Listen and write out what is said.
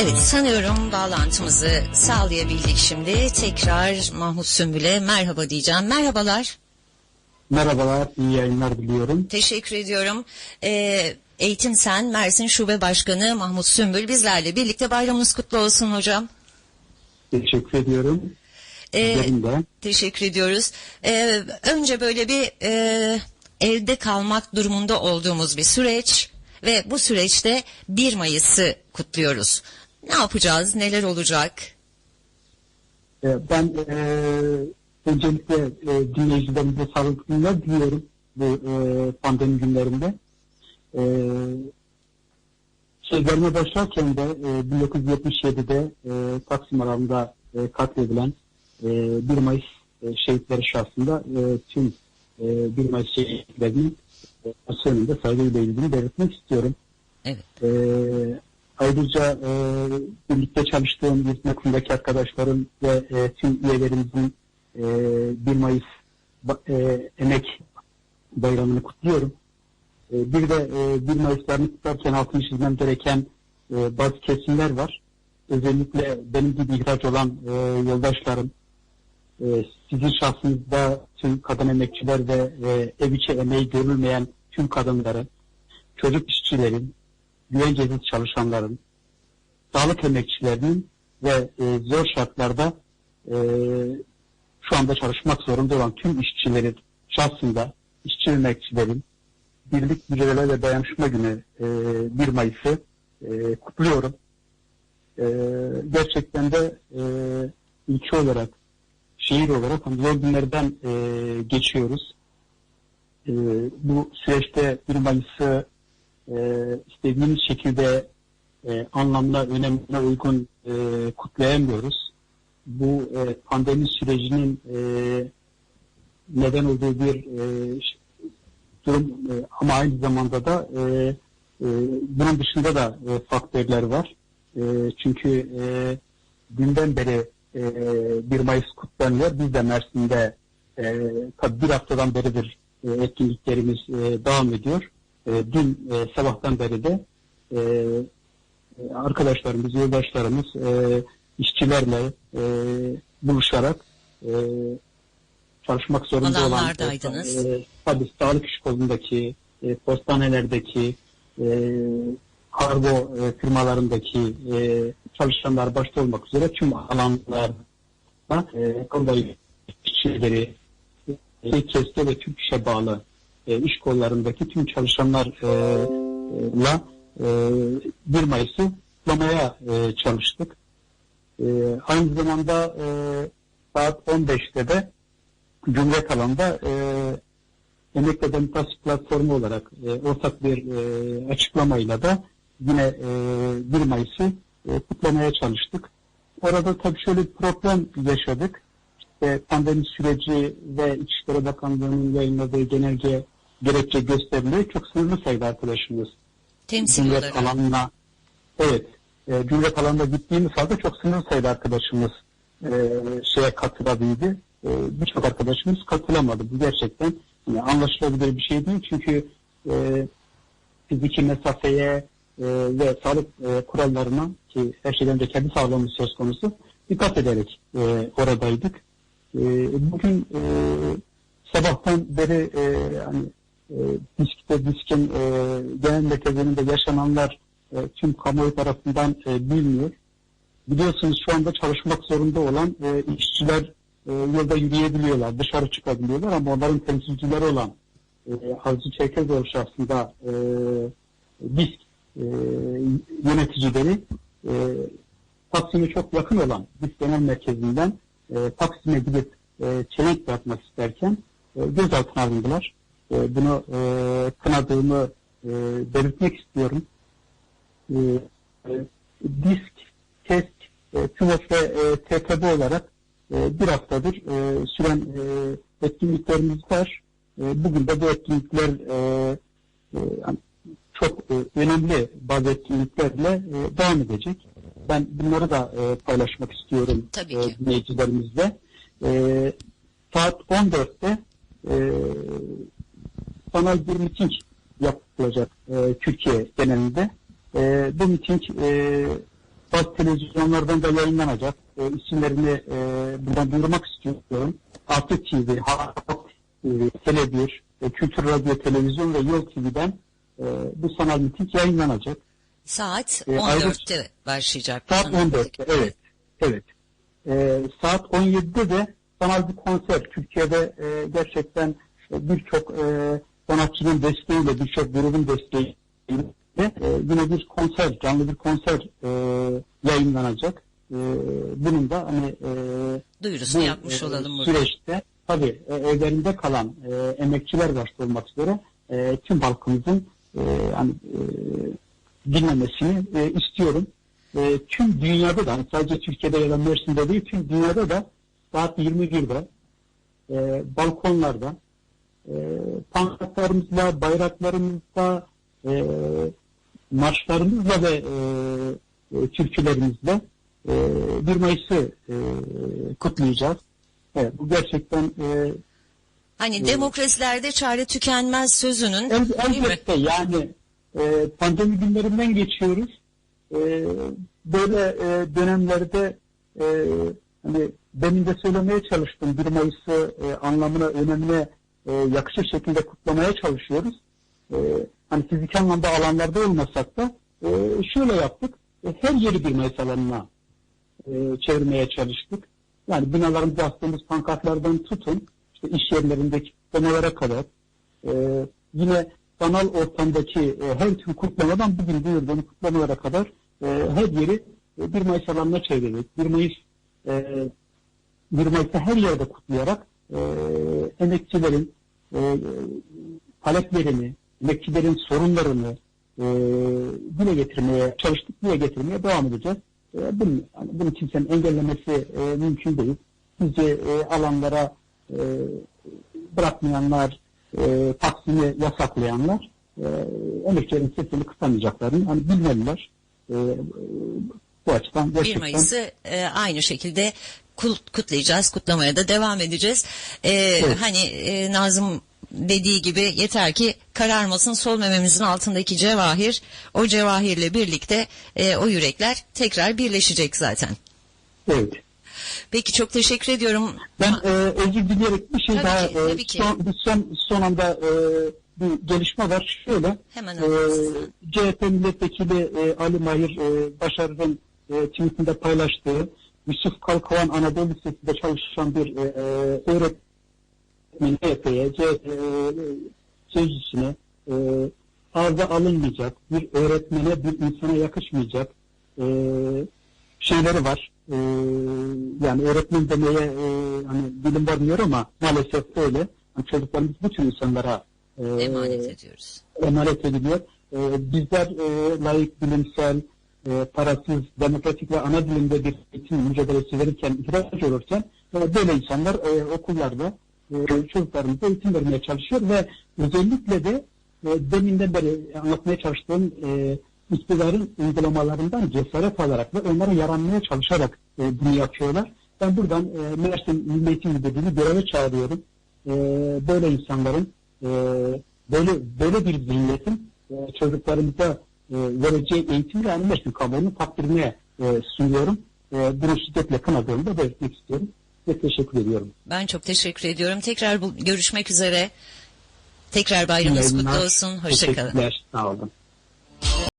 Evet sanıyorum bağlantımızı sağlayabildik şimdi. Tekrar Mahmut Sümbül'e merhaba diyeceğim. Merhabalar. Merhabalar, iyi yayınlar diliyorum. Teşekkür ediyorum. Ee, Eğitim Sen Mersin Şube Başkanı Mahmut Sümbül bizlerle birlikte bayramınız kutlu olsun hocam. Teşekkür ediyorum. Ee, teşekkür ediyoruz. Ee, önce böyle bir e, evde kalmak durumunda olduğumuz bir süreç ve bu süreçte 1 Mayıs'ı kutluyoruz. Ne yapacağız, neler olacak? Ee, Ben e, öncelikle e, dinleyicilerimize sağlıklı günler diliyorum bu e, pandemi günlerinde. E, sözlerime başlarken de e, 1977'de e, Taksim alanında e, katledilen e, 1 Mayıs e, şehitleri şahsında e, tüm e, 1 Mayıs şehitlerinin e, önünde saygıyla ilgili belirtmek istiyorum. Evet. Ee, ayrıca e, birlikte çalıştığım yürütme kurumundaki arkadaşlarım ve e, tüm üyelerimizin e, 1 Mayıs e, emek bayramını kutluyorum. E, bir de e, 1 Mayıs'larını kutlarken altını çizmem gereken e, bazı kesimler var. Özellikle benim gibi ihraç olan e, yoldaşlarım, e, sizin şahsınızda tüm kadın emekçiler ve e, ev içi emeği görülmeyen tüm kadınları, çocuk işçilerin, güvencesiz çalışanların, sağlık emekçilerinin ve e, zor şartlarda e, şu anda çalışmak zorunda olan tüm işçilerin şahsında işçi emekçilerin birlik mücadele ve dayanışma günü e, 1 Mayıs'ı e, kutluyorum. E, gerçekten de e, ilçe olarak, şehir olarak zor günlerden e, geçiyoruz. E, bu süreçte 1 Mayıs'ı e, istediğimiz şekilde e, anlamına, önemine uygun e, kutlayamıyoruz. Bu e, pandemi sürecinin e, neden olduğu bir e, durum e, ama aynı zamanda da e, e, bunun dışında da e, faktörler var. E, çünkü e, günden beri e, 1 Mayıs kutlanıyor. Biz de Mersin'de e, tabii bir haftadan beridir e, etkinliklerimiz e, devam ediyor. E, dün e, sabahtan beri de e, e, arkadaşlarımız, yoldaşlarımız e, işçilerle e, buluşarak e, çalışmak zorunda olan e, tabii sağlık iş kolundaki, e, postanelerdeki, e, kargo e, firmalarındaki e, çalışanlar başta olmak üzere tüm alanlarda e, işçileri, e, keste ve tüm işe bağlı e, iş kollarındaki tüm çalışanlarla e, 1 Mayıs'ı kutlamaya e, çalıştık. E, aynı zamanda e, saat 15'te de Cumhuriyet alanında e, Emek ve Demokrasi Platformu olarak e, ortak bir e, açıklamayla da yine e, 1 Mayıs'ı e, kutlamaya çalıştık. Orada tabii şöyle bir problem yaşadık. İşte pandemi süreci ve İçişleri Bakanlığı'nın yayınladığı genelge gerekçe gösteriliyor. Çok sınırlı sayıda arkadaşımız Temsil Cumhuriyet olarak. alanına evet e, Cumhuriyet alanına gittiğimiz halde çok sınırlı sayıda arkadaşımız e, şeye katılabildi. E, Birçok arkadaşımız katılamadı. Bu gerçekten yani anlaşılabilir bir şey değil. Çünkü e, fiziki mesafeye e, ve sağlık e, kurallarına ki her şeyden önce kendi sağlığımız söz konusu dikkat ederek e, oradaydık. E, bugün e, sabahtan beri e, hani e, diskte diskin e, genel merkezinde yaşananlar e, tüm kamuoyu tarafından e, bilmiyor. Biliyorsunuz şu anda çalışmak zorunda olan e, işçiler e, yolda yürüyebiliyorlar, dışarı çıkabiliyorlar ama onların temsilcileri olan e, Havcı Çerkezoğlu şahsında e, disk e, yöneticileri e, Taksim'e çok yakın olan disk genel merkezinden e, Taksim'e gidip e, çelenk yapmak isterken e, gözaltına alındılar. E, bunu e, kınadığımı e, belirtmek istiyorum. E, e, disk, test, e, TÜMOS ve e, TTB olarak e, bir haftadır e, süren e, etkinliklerimiz var. E, bugün de bu etkinlikler e, e, çok e, önemli bazı etkinliklerle e, devam edecek. Ben bunları da e, paylaşmak istiyorum Tabii e, dinleyicilerimizle. E, saat 14'te e, sanal bir miting yapılacak e, Türkiye genelinde. E, bu miting e, bazı televizyonlardan da yayınlanacak. E, isimlerini e, buradan duyurmak istiyorum. Altı TV, Halk TV, Tele1, e, Kültür Radyo Televizyon ve Yol TV'den e, bu sanal miting yayınlanacak. Saat Ee, 14'te başlayacak. bu Saat sanal 14'te, miting. evet. Evet. Ee, saat 17'de de sanal bir konser. Türkiye'de e, gerçekten e, birçok e, sanatçının desteğiyle, birçok grubun desteğiyle e, yine bir konser, canlı bir konser e, yayınlanacak. E, bunun da hani e, Duyurusunu bu, yapmış e, olalım burada. Süreçte tabii e, evlerinde kalan e, emekçiler başta olmak üzere e, tüm halkımızın e, hani, e, dinlemesini e, istiyorum. E, tüm dünyada da sadece Türkiye'de ya da Mersin'de değil tüm dünyada da saat 21'de e, balkonlarda e, pankartlarımızla, bayraklarımızla, e, marşlarımızla ve e, e, türkülerimizle e, 1 Mayıs'ı e, kutlayacağız. Evet, bu gerçekten e, Hani demokrasilerde çare tükenmez sözünün El, elbette yani e, pandemi günlerinden geçiyoruz. E, böyle e, dönemlerde e, hani demin de söylemeye çalıştım 1 Mayıs'ı e, anlamına, önemine e, yakışır şekilde kutlamaya çalışıyoruz. E, hani fiziki anlamda alanlarda olmasak da e, şöyle yaptık. E, her yeri 1 Mayıs alanına e, çevirmeye çalıştık. Yani binalarımızda astığımız pankartlardan tutun, işte iş yerlerindeki kutlamalara kadar, e, yine sanal ortamdaki e, her tür kutlamadan bugün duyurduğum kutlamalara kadar e, her yeri e, 1 Mayıs alanına çevirdik. 1 Mayıs e, 1 Mayıs'ta her yerde kutlayarak e, emekçilerin e, taleplerini, emekçilerin sorunlarını e, dile getirmeye çalıştık, dile getirmeye devam edeceğiz. E, bunu, hani bunu kimsenin engellemesi e, mümkün değil. Bizce e, alanlara e, bırakmayanlar, e, Taksim'i yasaklayanlar e, emekçilerin sesini kısamayacaklarını hani bilmeliler. E, bu açıdan 1 gerçekten Mayıs'ı e, aynı şekilde kutlayacağız, kutlamaya da devam edeceğiz. E, Hani e, Nazım dediği gibi yeter ki kararmasın sol mememizin altındaki cevahir, o cevahirle birlikte e, o yürekler tekrar birleşecek zaten. evet. Peki çok teşekkür ediyorum. Ben e, özür dileyerek bir şey Tabii daha ki, e, ki. son, bir son, son anda e, bir gelişme var. Şöyle Hemen e, CHP milletvekili e, Ali Mahir e, Başarı'nın e, tweetinde paylaştığı Yusuf Kalkovan Anadolu Lisesi'nde çalışan bir e, e, öğretmen CHP'ye, CHP sözcüsüne e, ağza alınmayacak, bir öğretmene, bir insana yakışmayacak e, şeyleri var. E, yani öğretmen demeye e, hani dilim varmıyor ama maalesef öyle. Yani çocuklarımız bütün insanlara e, Emanet ediyoruz. emanet ediliyor. E, bizler e, layık, bilimsel, e, parasız, demokratik ve ana dilimde bir eğitim mücadelesi verirken, ihraç olurken e, böyle insanlar e, okullarda e, çocuklarımıza eğitim vermeye çalışıyor ve özellikle de e, deminden beri anlatmaya çalıştığım e, iktidarın uygulamalarından cesaret alarak ve onlara yaranmaya çalışarak e, bunu yapıyorlar. Ben buradan e, Mersin Milli Eğitim Müdürlüğü'nü göreve çağırıyorum. E, böyle insanların e, böyle böyle bir zihniyetin e, çocuklarımıza e, vereceği eğitimle yani Mersin kamuoyunun takdirine e, sunuyorum. E, bunu şiddetle kınadığımı da belirtmek istiyorum. Ve teşekkür ediyorum. Ben çok teşekkür ediyorum. Tekrar bu, görüşmek üzere. Tekrar bayramınız kutlu olsun. Hoşçakalın. Sağ olun.